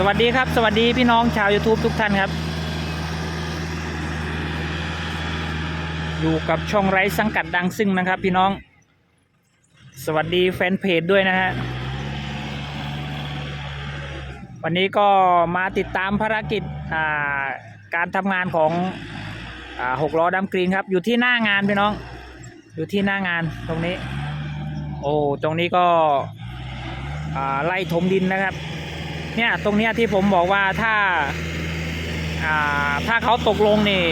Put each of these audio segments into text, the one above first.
สวัสดีครับ สวัสดีพี่น้องชาว YouTube ทุกท่านครับ อยู่กับช่องไร้สังกัดดังซึ่งนะครับ พี่น้อง สวัสดีแฟนเพจด้วยนะฮะวันนี้ก็มาติดตามภารกิจาการทำงานของหกล้อดำกรีนครับ อยู่ที่หน้างานพี่น้อง อยู่ที่หน้างานตรงนี้ โอ้ตรงนี้ก็ไล่ถมดินนะครับ เนี่ยตรงเนี้ยที่ผมบอกว่าถ้าอ่าถ้าเขาตกลงนี่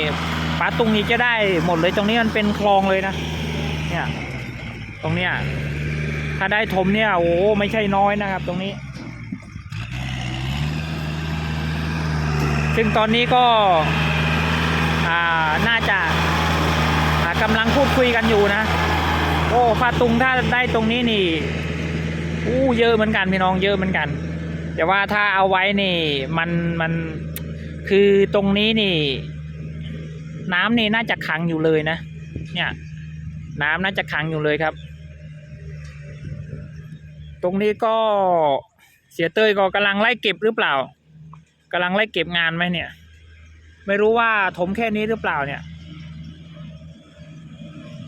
ปาตุงนี้จะได้หมดเลยตรงนี้มันเป็นคลองเลยนะเนี่ยตรงเนี้ยถ้าได้ถมเนี่ยโอ้ไม่ใช่น้อยนะครับ ตรงนี้ ซึ่งตอนนี้ก็อ่าน่าจะกำลังพูดคุยกันอยู่นะ โอ้ปาตุงถ้าได้ตรงนี้นี่อู้เยอะเหมือนกันพี่น้องเยอะเหมือนกัน แต่ว่าถ้าเอาไว้นี่มันมันคือตรงนี้นี่ น้ำนี่น่าจะขังอยู่เลยนะ เนี่ย น้ำน่าจะขังอยู่เลยครับ ตรงนี้ก็เสียเต้ยก็กำลังไล่เก็บหรือเปล่ากำลังไล่เก็บงานไหมเนี่ย ไม่รู้ว่าถมแค่นี้หรือเปล่าเนี่ย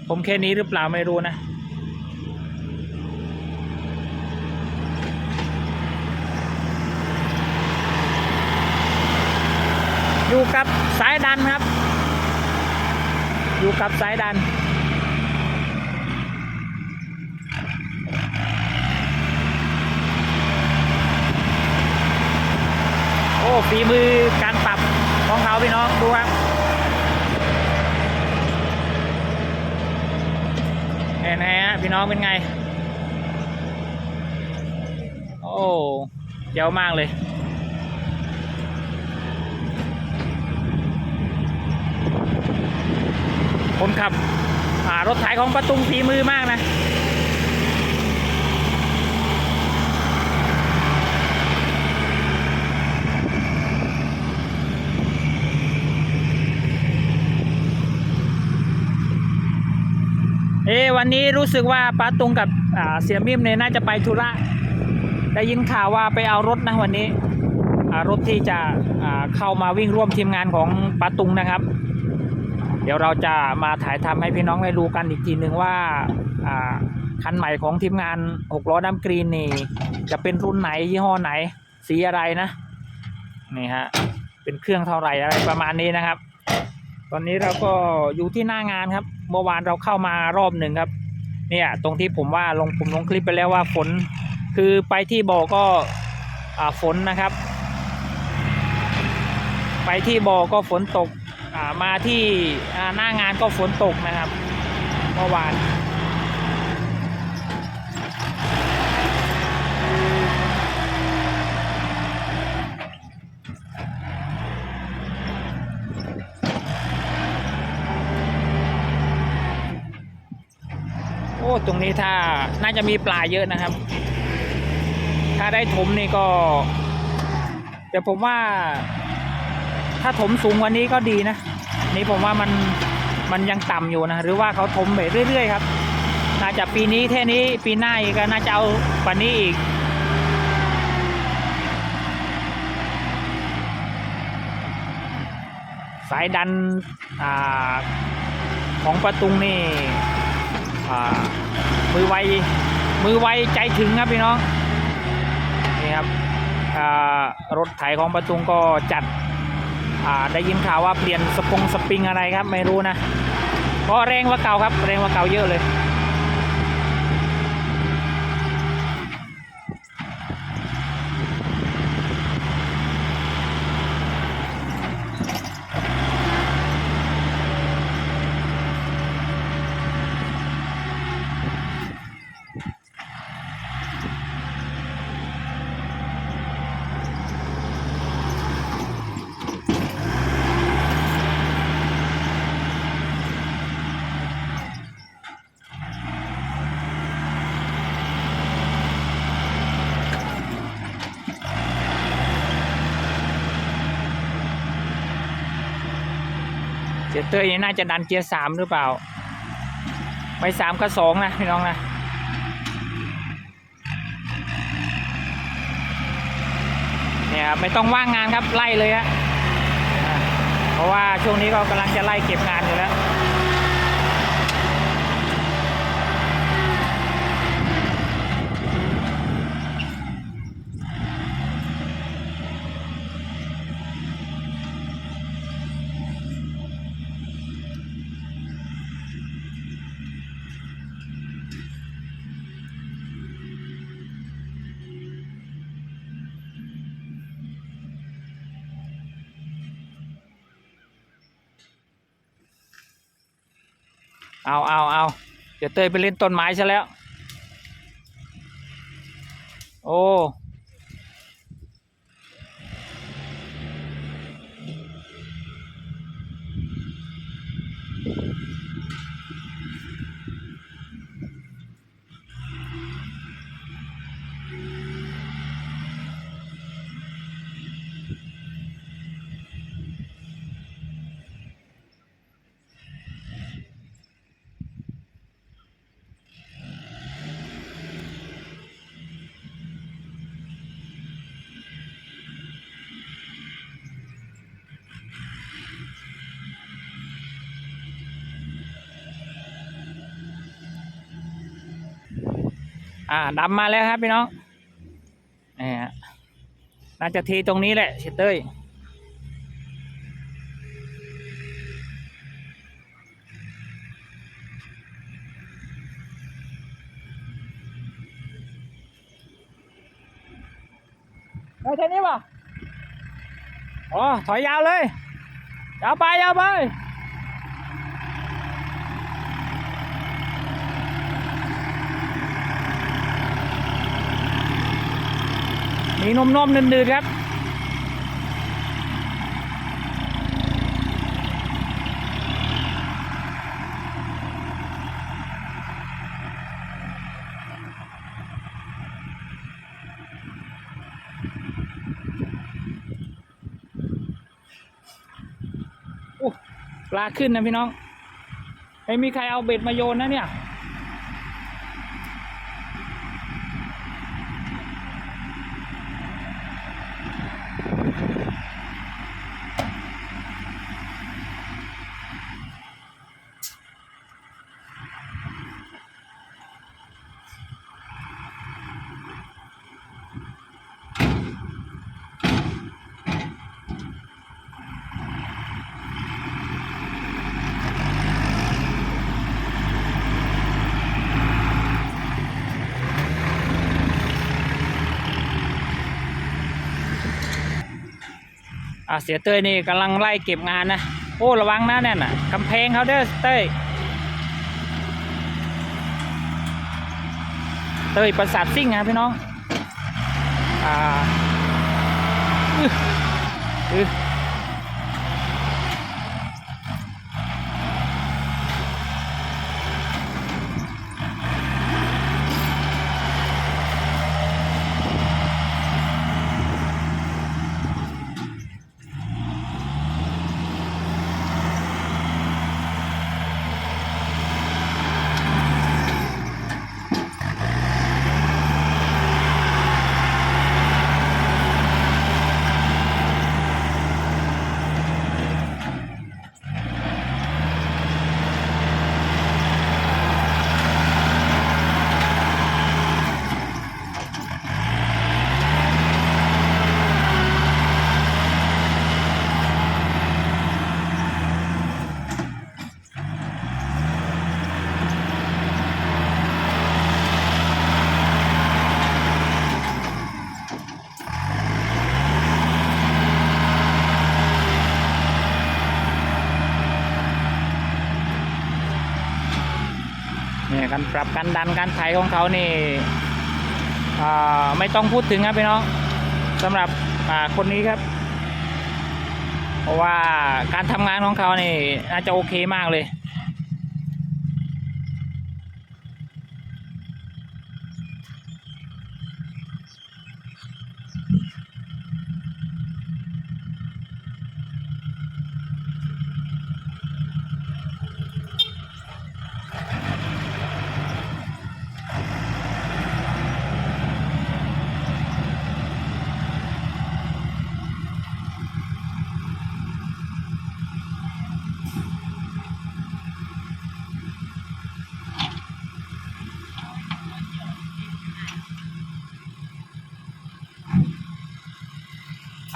ผมแค่นี้หรือเปล่าไม่รู้นะ อยู่กับสายดันครับ อยู่กับสายดัน โอ้ฝีมือการปรับของเขาพี่น้องดูครับเห็นไหมฮะพี่น้องเป็นไง โอ้เจ๋วมากเลย คนขับอ่ารถไถของประตุงฝีมือมากนะเอวันนี้รู้สึกว่าป้าตุงกับเสียมิมเนี่ยน่าจะไปธุระได้ยินข่าวว่าไปเอารถนะวันนี้รถที่จะเข้ามาวิ่งร่วมทีมงานของป้าตุงนะครับ ดี๋ยวเราจะมาถ่ายทำให้พี่น้องได้รู้กันอีกทีหนึ่งว่าคันใหม่ของทีมงานหกล้อดำกรีนนี่ จะเป็นรุ่นไหนยี่ห้อไหน สีอะไรนะนี่ฮะเป็นเครื่องเท่าไหร่อะไรประมาณนี้นะครับ ตอนนี้เราก็อยู่ที่หน้างานครับ เมื่อวานเราเข้ามารอบหนึ่งครับ เนี่ยตรงที่ผมว่าลงผมลงคลิปไปแล้วว่าฝนคือไปที่บ่อก็อ่าฝนนะครับ ไปที่บ่อก็ฝนตก มาที่หน้างานก็ฝนตกนะครับเมื่อวานโอ้ตรงนี้ถ้าน่าจะมีปลาเยอะนะครับ ถ้าได้ถมนี่ก็ แต่ผมว่าถ้าถมสูงกว่านี้ก็ดีนะ นี่ผมว่ามันมันยังต่ำอยู่นะ หรือว่าเขาถมไปเรื่อย ๆ ครับ น่าจะปีนี้แค่นี้ปีหน้าอีกก็น่าจะเอากว่านี้อีก สายดันอของประตุงนี่มือไวมือไวใจถึงครับพี่น้องนี่ครับอ่ารถไถของประตุงก็จัด ได้ยินข่าวว่าเปลี่ยนสปงสปริงอะไรครับไม่รู้นะเพราะแรงกว่าเก่าครับแรงกว่าเก่าเยอะเลย เสียเต้ยนี่น่าจะดันเกียร์สามหรือเปล่าไม่สามก็สองนะพี่น้องนะเนี่ยไม่ต้องว่างงานครับไล่เลยฮะเพราะว่าช่วงนี้ก็กำลังจะไล่เก็บงานอยู่แล้ว เอาเอาเอาเดี๋ยวเตยไปเล่นต้นไม้ซะแล้ว โอ้ อ่าดำมาแล้วครับพี่น้องนี่ฮะน่าจะทีตรงนี้แหละเชเต้ยเฮ้ยแค่นี้ป่ะอ๋อถอยยาวเลย ยาวไป ยาวไป มีนมนมๆนืดๆครับโอ้ปลาขึ้นนะพี่น้องไม่มีใครเอาเบ็ดมาโยนนะเนี่ย อ่าเสียเต้ยนี่กำลังไล่เก็บงานนะ โอ้ระวังนะเนี่ยน่ะกำแพงเขาเด้อเต้ยเต้ยประสาทซิ่งนะพี่น้อง อ่าอือ นี่ยการปรับการดันการไถของเขานี่ไม่ต้องพูดถึงครับพี่น้องสำหรับคนนี้ครับ เพราะว่าการทำงานของเขานี่น่าจะโอเคมากเลย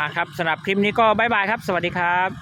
อะครับสำหรับคลิปนี้ก็บายบายครับ สวัสดีครับ